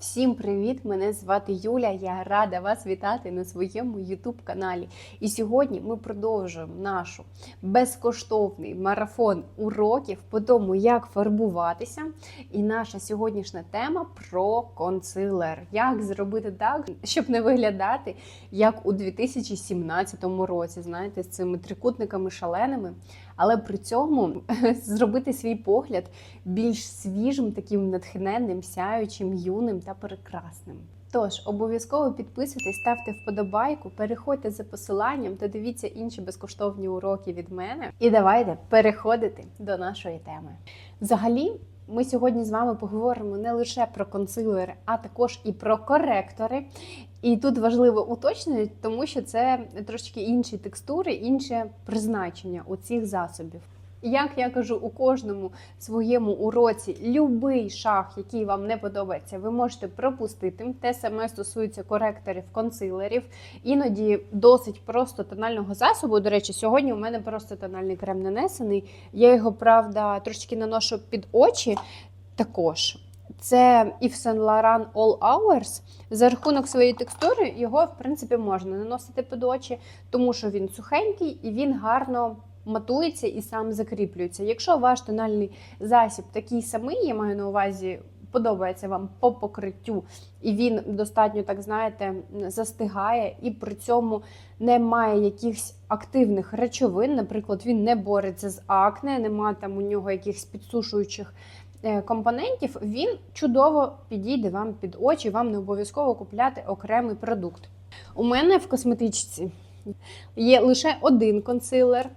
Всім привіт! Мене звати Юля. Я рада вас вітати на своєму YouTube каналі. І сьогодні ми продовжуємо нашу безкоштовний марафон уроків по тому, як фарбуватися. І наша сьогоднішня тема про консилер. Як зробити так, щоб не виглядати як у 2017 році, знаєте, з цими трикутниками шаленими, але при цьому зробити свій погляд більш свіжим, таким натхненним, сяючим, юним та прекрасним. Тож обов'язково підписуйтесь, ставте вподобайку, переходьте за посиланням та дивіться інші безкоштовні уроки від мене. І давайте переходити до нашої теми. Взагалі, ми сьогодні з вами поговоримо не лише про консилери, а також і про коректори. І тут важливо уточнити, тому що це трошки інші текстури, інше призначення у цих засобів. Як я кажу у кожному своєму уроці, любий шаг, який вам не подобається, ви можете пропустити. Те саме стосується коректорів, консилерів. Іноді досить просто тонального засобу. До речі, сьогодні у мене просто тональний крем нанесений. Я його, правда, трошки наношу під очі також. Це Yves Saint Laurent All Hours. За рахунок своєї текстури його, в принципі, можна наносити під очі, тому що він сухенький і він гарно матується і сам закріплюється. Якщо ваш тональний засіб такий самий, я маю на увазі, подобається вам по покриттю, і він достатньо, так знаєте, застигає, і при цьому не має якихось активних речовин. Наприклад, він не бореться з акне, немає там у нього якихось підсушуючих. е, Компонентів він чудово підійде вам під очі, вам не обов'язково купляти окремий продукт. У мене в косметичці є лише один консилер.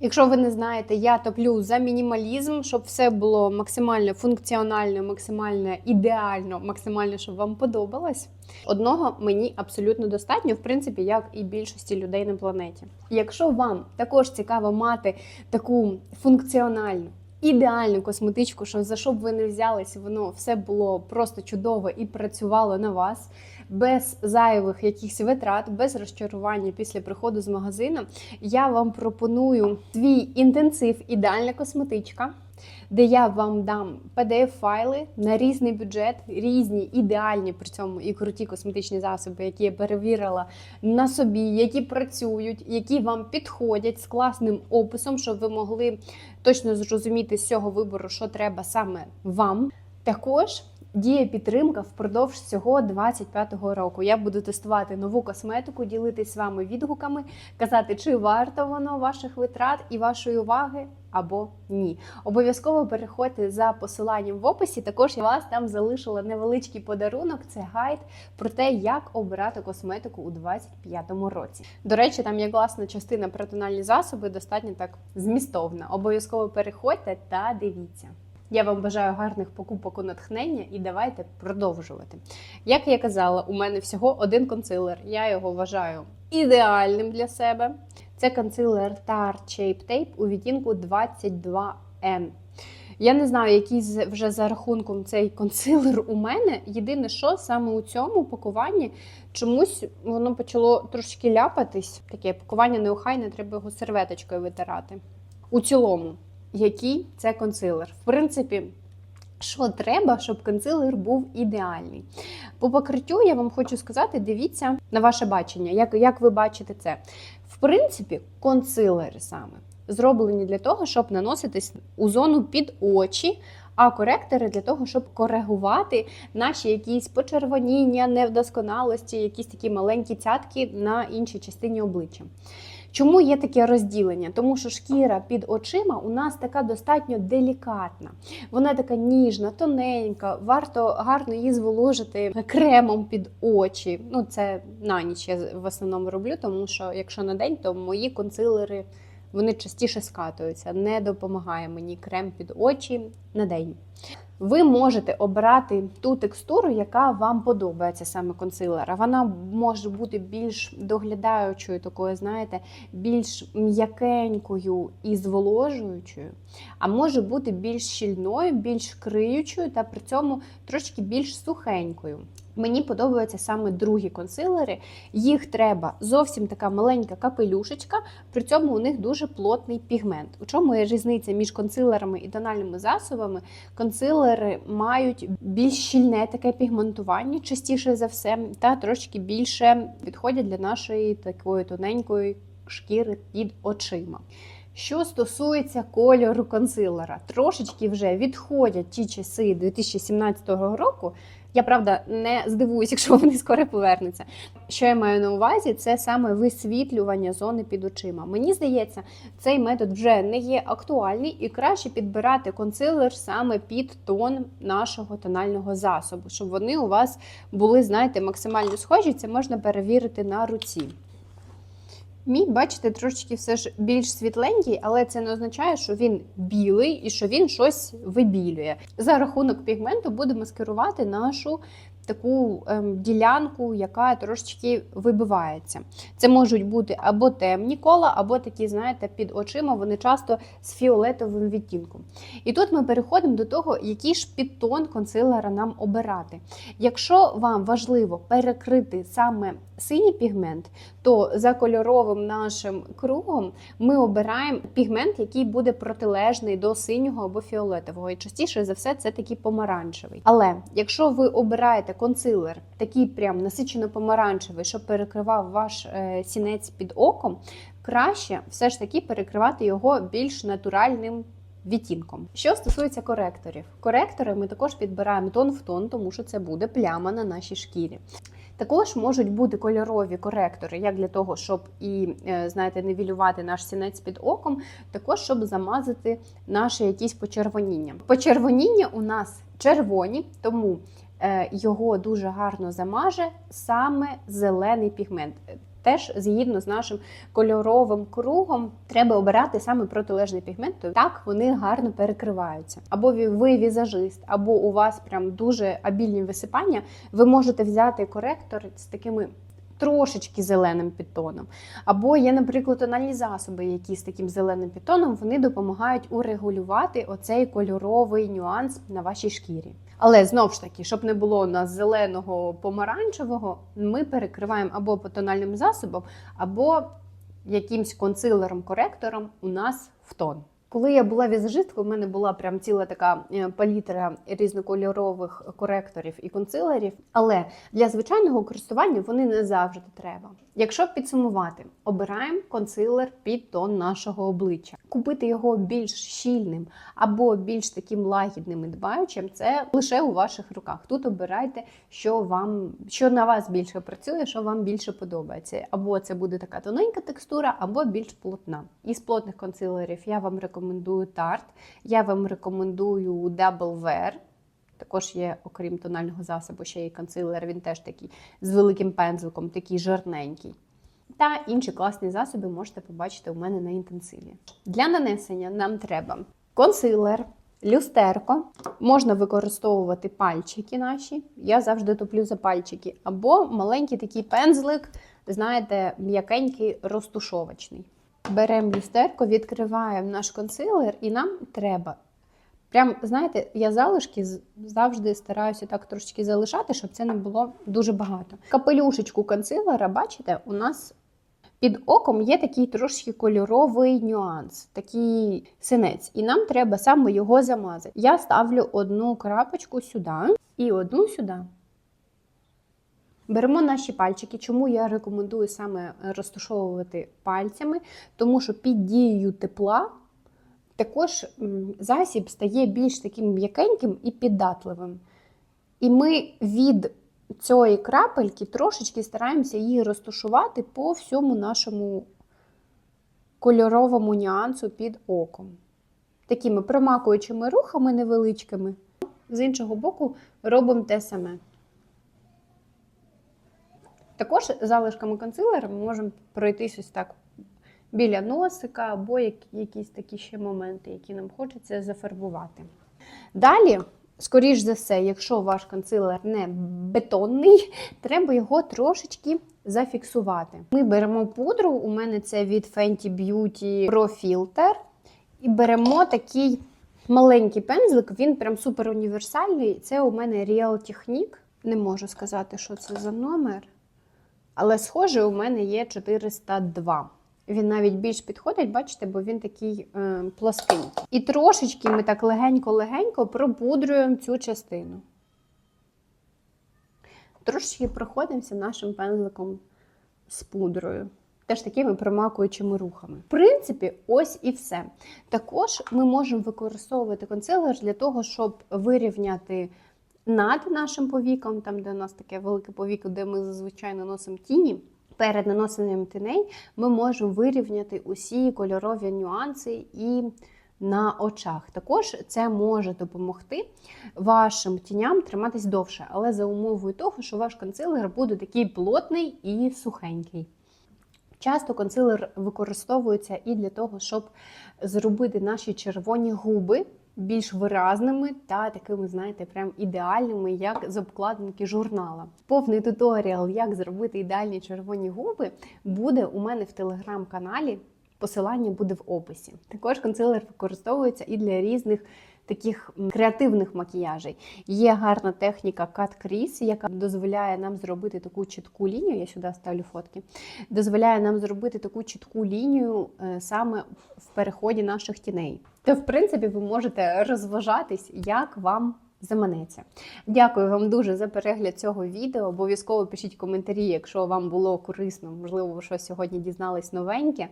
Якщо ви не знаєте, я топлю за мінімалізм, щоб все було максимально функціонально, максимально ідеально, максимально, щоб вам подобалось. Одного мені абсолютно достатньо, в принципі, як і більшості людей на планеті. Якщо вам також цікаво мати таку функціональну, ідеальну косметичку, що за що б ви не взялись, воно все було просто чудово і працювало на вас. Без зайвих якихось витрат, без розчарування після приходу з магазину, я вам пропоную свій інтенсив ідеальна косметичка, де я вам дам PDF-файли на різний бюджет, різні ідеальні при цьому і круті косметичні засоби, які я перевірила на собі, які працюють, які вам підходять з класним описом, щоб ви могли точно зрозуміти з цього вибору, що треба саме вам. Також діє підтримка впродовж цього 25-го року. Я буду тестувати нову косметику, ділитись з вами відгуками, казати, чи варто воно ваших витрат і вашої уваги. Або ні. Обов'язково переходьте за посиланням в описі. Також я вас там залишила невеличкий подарунок. Це гайд про те, як обирати косметику у 25-му році. До речі, там є класна частина про тональні засоби, достатньо так змістовна. Обов'язково переходьте та дивіться. Я вам бажаю гарних покупок у натхнення і давайте продовжувати. Як я казала, у мене всього один консилер. Я його вважаю ідеальним для себе. Це консилер Tarte Shape Tape у відтінку 22N. Я не знаю, який вже за рахунком цей консилер у мене. Єдине, що саме у цьому пакуванні чомусь воно почало трошки ляпатись. Таке пакування неохайне, треба його серветочкою витирати. У цілому, який це консилер? В принципі, що треба, щоб консилер був ідеальний. По покриттю я вам хочу сказати: дивіться на ваше бачення, як, як ви бачите це. Принципі, консилери саме зроблені для того, щоб наноситись у зону під очі. А коректори для того, щоб коригувати наші якісь почервоніння, невдосконалості, якісь такі маленькі цятки на іншій частині обличчя. Чому є таке розділення? Тому що шкіра під очима у нас така достатньо делікатна. Вона така ніжна, тоненька, варто гарно її зволожити кремом під очі. Ну, це на ніч я в основному роблю, тому що якщо на день, то мої консилери вони частіше скатуються. Не допомагає мені крем під очі на день. Ви можете обрати ту текстуру, яка вам подобається саме консилера. Вона може бути більш доглядаючою, такою, знаєте, більш м'якенькою і зволожуючою, а може бути більш щільною, більш криючою та при цьому трошки більш сухенькою. Мені подобаються саме другі консилери. Їх треба зовсім така маленька капелюшечка, при цьому у них дуже плотний пігмент. У чому є різниця між консилерами і тональними засобами? Консилери мають більш щільне таке пігментування, частіше за все, та трошки більше підходять для нашої такої тоненької шкіри під очима. Що стосується кольору консилера, трошечки вже відходять ті часи 2017 року. Я правда не здивуюсь, якщо вони скоро повернуться. Що я маю на увазі, це саме висвітлювання зони під очима. Мені здається, цей метод вже не є актуальний і краще підбирати консилер саме під тон нашого тонального засобу, щоб вони у вас були, знаєте, максимально схожі. Це можна перевірити на руці. Мій, бачите, трошечки все ж більш світленький, але це не означає, що він білий і що він щось вибілює. За рахунок пігменту буде маскирувати нашу таку ем, ділянку, яка трошечки вибивається. Це можуть бути або темні кола, або такі, знаєте, під очима, вони часто з фіолетовим відтінком. І тут ми переходимо до того, який ж підтон консилера нам обирати. Якщо вам важливо перекрити саме синій пігмент, то за кольоровим нашим кругом ми обираємо пігмент, який буде протилежний до синього або фіолетового. І частіше за все це такий помаранчевий. Але якщо ви обираєте консилер, такий прям насичено помаранчевий, щоб перекривав ваш е, сінець під оком, краще все ж таки перекривати його більш натуральним. Відтінком. Що стосується коректорів, коректори ми також підбираємо тон в тон, тому що це буде пляма на нашій шкірі. Також можуть бути кольорові коректори, як для того, щоб і е, знаєте, нивелювати наш сінець під оком, також щоб замазати наше якісь почервоніння. Почервоніння у нас червоні, тому його дуже гарно замаже саме зелений пігмент. Теж згідно з нашим кольоровим кругом треба обирати саме протилежний пігмент, так вони гарно перекриваються. Або ви візажист, або у вас прям дуже абільні висипання. Ви можете взяти коректор з такими. Трошечки зеленим підтоном. Або є, наприклад, тональні засоби, які з таким зеленим підтоном вони допомагають урегулювати оцей кольоровий нюанс на вашій шкірі. Але знову ж таки, щоб не було у нас зеленого помаранчевого, ми перекриваємо або по тональним засобам, або якимсь консилером-коректором у нас в тон. Коли я була візажисткою, в мене була прям ціла така е, палітра різнокольорових коректорів і консилерів, але для звичайного користування вони не завжди треба. Якщо підсумувати, обираємо консилер під тон нашого обличчя. Купити його більш щільним або більш таким лагідним і дбаючим, це лише у ваших руках. Тут обирайте, що вам що на вас більше працює, що вам більше подобається. Або це буде така тоненька текстура, або більш плотна. Із плотних консилерів я вам рекомендую Tarte, я вам рекомендую Double Wear. Також є, окрім тонального засобу, ще є консилер, він теж такий з великим пензликом, такий жирненький. Та інші класні засоби можете побачити у мене на інтенсиві. Для нанесення нам треба консилер, люстерко. Можна використовувати пальчики наші. Я завжди топлю за пальчики. Або маленький такий пензлик, знаєте, м'якенький розтушовочний. Беремо люстерко, відкриваємо наш консилер, і нам треба Прям, знаєте, я залишки завжди стараюся так трошечки залишати, щоб це не було дуже багато. Капелюшечку консилера, бачите, у нас під оком є такий трошки кольоровий нюанс, такий синець. І нам треба саме його замазати. Я ставлю одну крапочку сюди і одну сюди. Беремо наші пальчики. Чому я рекомендую саме розташовувати пальцями? Тому що під дією тепла. Також засіб стає більш таким м'якеньким і піддатливим. І ми від цієї крапельки трошечки стараємося її розташувати по всьому нашому кольоровому нюансу під оком. Такими промакуючими рухами невеличкими. З іншого боку, робимо те саме. Також залишками консилера ми можемо пройтись ось так біля носика, або якісь такі ще моменти, які нам хочеться зафарбувати. Далі, скоріш за все, якщо ваш консилер не бетонний, треба його трошечки зафіксувати. Ми беремо пудру, у мене це від Fenty Beauty Pro Filter, і беремо такий маленький пензлик, він прям супер універсальний. Це у мене Real Technique. Не можу сказати, що це за номер. Але схоже, у мене є 402. Він навіть більш підходить, бачите, бо він такий е, плоский. І трошечки ми так легенько-легенько пропудрюємо цю частину. Трошечки проходимося нашим пензликом з пудрою. Теж такими промакуючими рухами. В принципі, ось і все. Також ми можемо використовувати консилер для того, щоб вирівняти над нашим повіком, там, де у нас таке велике повіко, де ми зазвичай наносимо тіні. Перед наносенням тіней ми можемо вирівняти усі кольорові нюанси і на очах. Також це може допомогти вашим тіням триматись довше, але за умовою того, що ваш консилер буде такий плотний і сухенький. Часто консилер використовується і для того, щоб зробити наші червоні губи більш виразними та такими, знаєте, прям ідеальними, як з обкладинки журнала. Повний туторіал, як зробити ідеальні червоні губи, буде у мене в телеграм-каналі. Посилання буде в описі. Також консилер використовується і для різних таких креативних макіяжей. Є гарна техніка Cut Crease, яка дозволяє нам зробити таку чітку лінію. Я сюди ставлю фотки. Дозволяє нам зробити таку чітку лінію е, саме в переході наших тіней. То, в принципі, ви можете розважатись, як вам заманеться. Дякую вам дуже за перегляд цього відео. Обов'язково пишіть коментарі, якщо вам було корисно, можливо, ви щось сьогодні дізнались новеньке.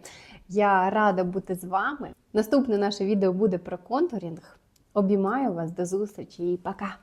Я рада бути з вами. Наступне наше відео буде про контурінг. Обіймаю вас до зустрічі і пока!